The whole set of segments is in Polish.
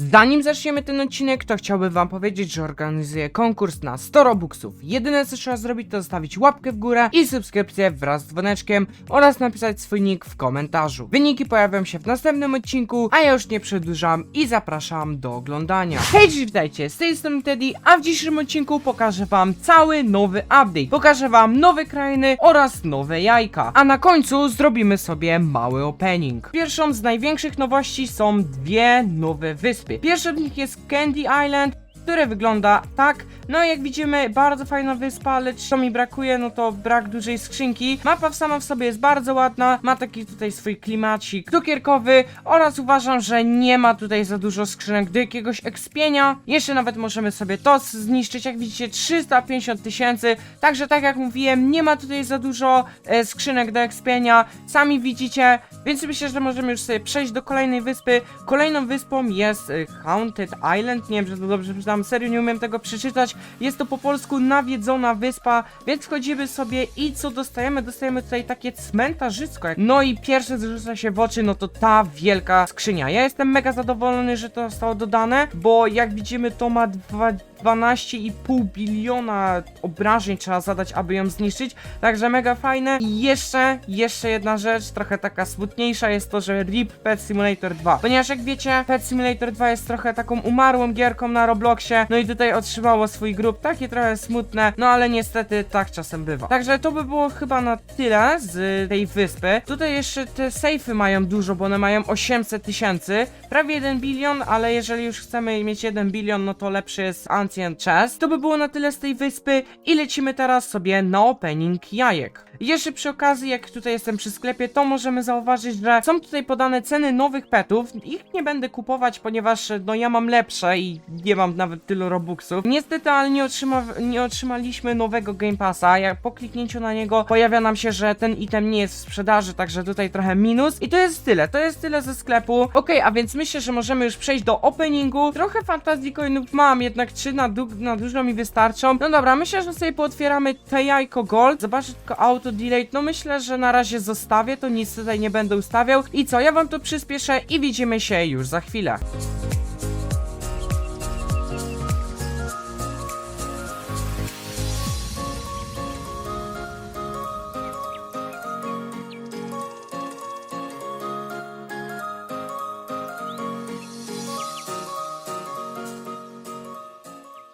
Zanim zaczniemy ten odcinek, to chciałbym wam powiedzieć, że organizuję konkurs na 100 robuxów. Jedyne co trzeba zrobić to zostawić łapkę w górę i subskrypcję wraz z dzwoneczkiem oraz napisać swój nick w komentarzu. Wyniki pojawią się w następnym odcinku, a ja już nie przedłużam i zapraszam do oglądania. Hej, witajcie, z tej strony Teddy, a w dzisiejszym odcinku pokażę wam cały nowy update. Pokażę wam nowe krainy oraz nowe jajka, a na końcu zrobimy sobie mały opening. Pierwszą z największych nowości są dwie nowe wyspy. Pierwsza z nich jest Candy Island, które wygląda tak. No i jak widzimy, bardzo fajna wyspa, lecz co mi brakuje, no to brak dużej skrzynki. Mapa sama w sobie jest bardzo ładna, ma taki tutaj swój klimacik cukierkowy oraz uważam, że nie ma tutaj za dużo skrzynek do jakiegoś ekspienia. Jeszcze nawet możemy sobie to zniszczyć, jak widzicie 350 tysięcy, także tak jak mówiłem, nie ma tutaj za dużo e, skrzynek do ekspienia, sami widzicie, więc myślę, że możemy już sobie przejść do kolejnej wyspy. Kolejną wyspą jest e, Haunted Island, nie wiem, że to dobrze przeczytałem, serio nie umiem tego przeczytać. Jest to po polsku nawiedzona wyspa, więc wchodzimy sobie i co dostajemy? Dostajemy tutaj takie cmentarzysko. No i pierwsze co rzuca się w oczy, no to ta wielka skrzynia. Ja jestem mega zadowolony, że to zostało dodane, bo jak widzimy to ma dwa 12,5 biliona obrażeń trzeba zadać, aby ją zniszczyć, także mega fajne. I jeszcze, jeszcze jedna rzecz, trochę taka smutniejsza, jest to, że RIP Pet Simulator 2. Ponieważ jak wiecie, Pet Simulator 2 jest trochę taką umarłą gierką na Robloxie, no i tutaj otrzymało swój grup, takie trochę smutne, no ale niestety tak czasem bywa. Także to by było chyba na tyle z tej wyspy. Tutaj jeszcze te sejfy mają dużo, bo one mają 800 tysięcy, prawie 1 bilion, ale jeżeli już chcemy mieć 1 bilion, no to lepszy jest Chest. To by było na tyle z tej wyspy i lecimy teraz sobie na opening jajek. Jeszcze przy okazji, jak tutaj jestem przy sklepie, to możemy zauważyć, że są tutaj podane ceny nowych petów. Ich nie będę kupować, ponieważ no ja mam lepsze i nie mam nawet tylu robuxów. Niestety, ale nie, otrzyma, nie otrzymaliśmy nowego Game Passa. Jak po kliknięciu na niego pojawia nam się, że ten item nie jest w sprzedaży, także tutaj trochę minus. I to jest tyle, to jest tyle ze sklepu. Okej, a więc myślę, że możemy już przejść do openingu. Trochę fantazji coinów mam, jednak trzy na, du na dużo mi wystarczą. No dobra, myślę, że sobie pootwieramy te jajko gold. Zobaczę tylko auto delay. No myślę, że na razie zostawię, to nic tutaj nie będę ustawiał. I co, ja wam to przyspieszę i widzimy się już za chwilę.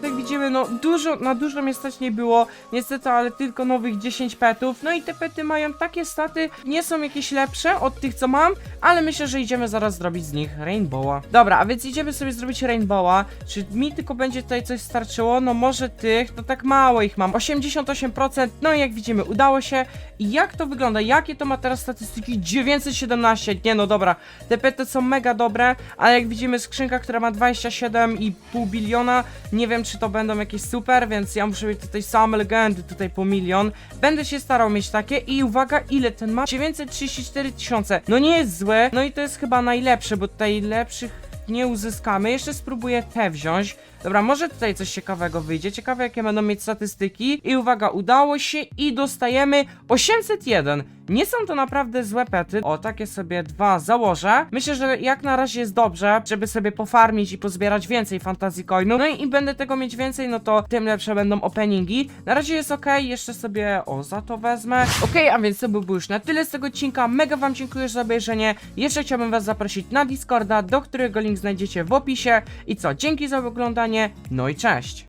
Jak widzimy, no dużo, na dużo mnie stać nie było, niestety, ale tylko nowych 10 petów. No i te pety mają takie staty, nie są jakieś lepsze od tych, co mam, ale myślę, że idziemy zaraz zrobić z nich Rainbowa. Dobra, a więc idziemy sobie zrobić Rainbowa. Czy mi tylko będzie tutaj coś starczyło? No może tych, to tak mało ich mam, 88%, no i jak widzimy, udało się. I jak to wygląda? Jakie to ma teraz statystyki? 917, nie no dobra, te pety są mega dobre, ale jak widzimy skrzynka, która ma 27,5 biliona, nie wiem czy to będą jakieś super, więc ja muszę mieć tutaj same legendy, tutaj po milion. Będę się starał mieć takie i uwaga, ile ten ma? 934 tysiące. No nie jest złe, no i to jest chyba najlepsze, bo tutaj lepszych nie uzyskamy. Jeszcze spróbuję te wziąć. Dobra, może tutaj coś ciekawego wyjdzie. Ciekawe, jakie będą mieć statystyki. I uwaga, udało się i dostajemy 801. Nie są to naprawdę złe pety. O, takie sobie dwa założę. Myślę, że jak na razie jest dobrze, żeby sobie pofarmić i pozbierać więcej fantasy coinów. No i im będę tego mieć więcej, no to tym lepsze będą openingi. Na razie jest ok, jeszcze sobie o za to wezmę. Ok, a więc to byłby już na tyle z tego odcinka. Mega wam dziękuję za obejrzenie. Jeszcze chciałbym was zaprosić na Discorda, do którego link znajdziecie w opisie. I co, dzięki za oglądanie, no i cześć!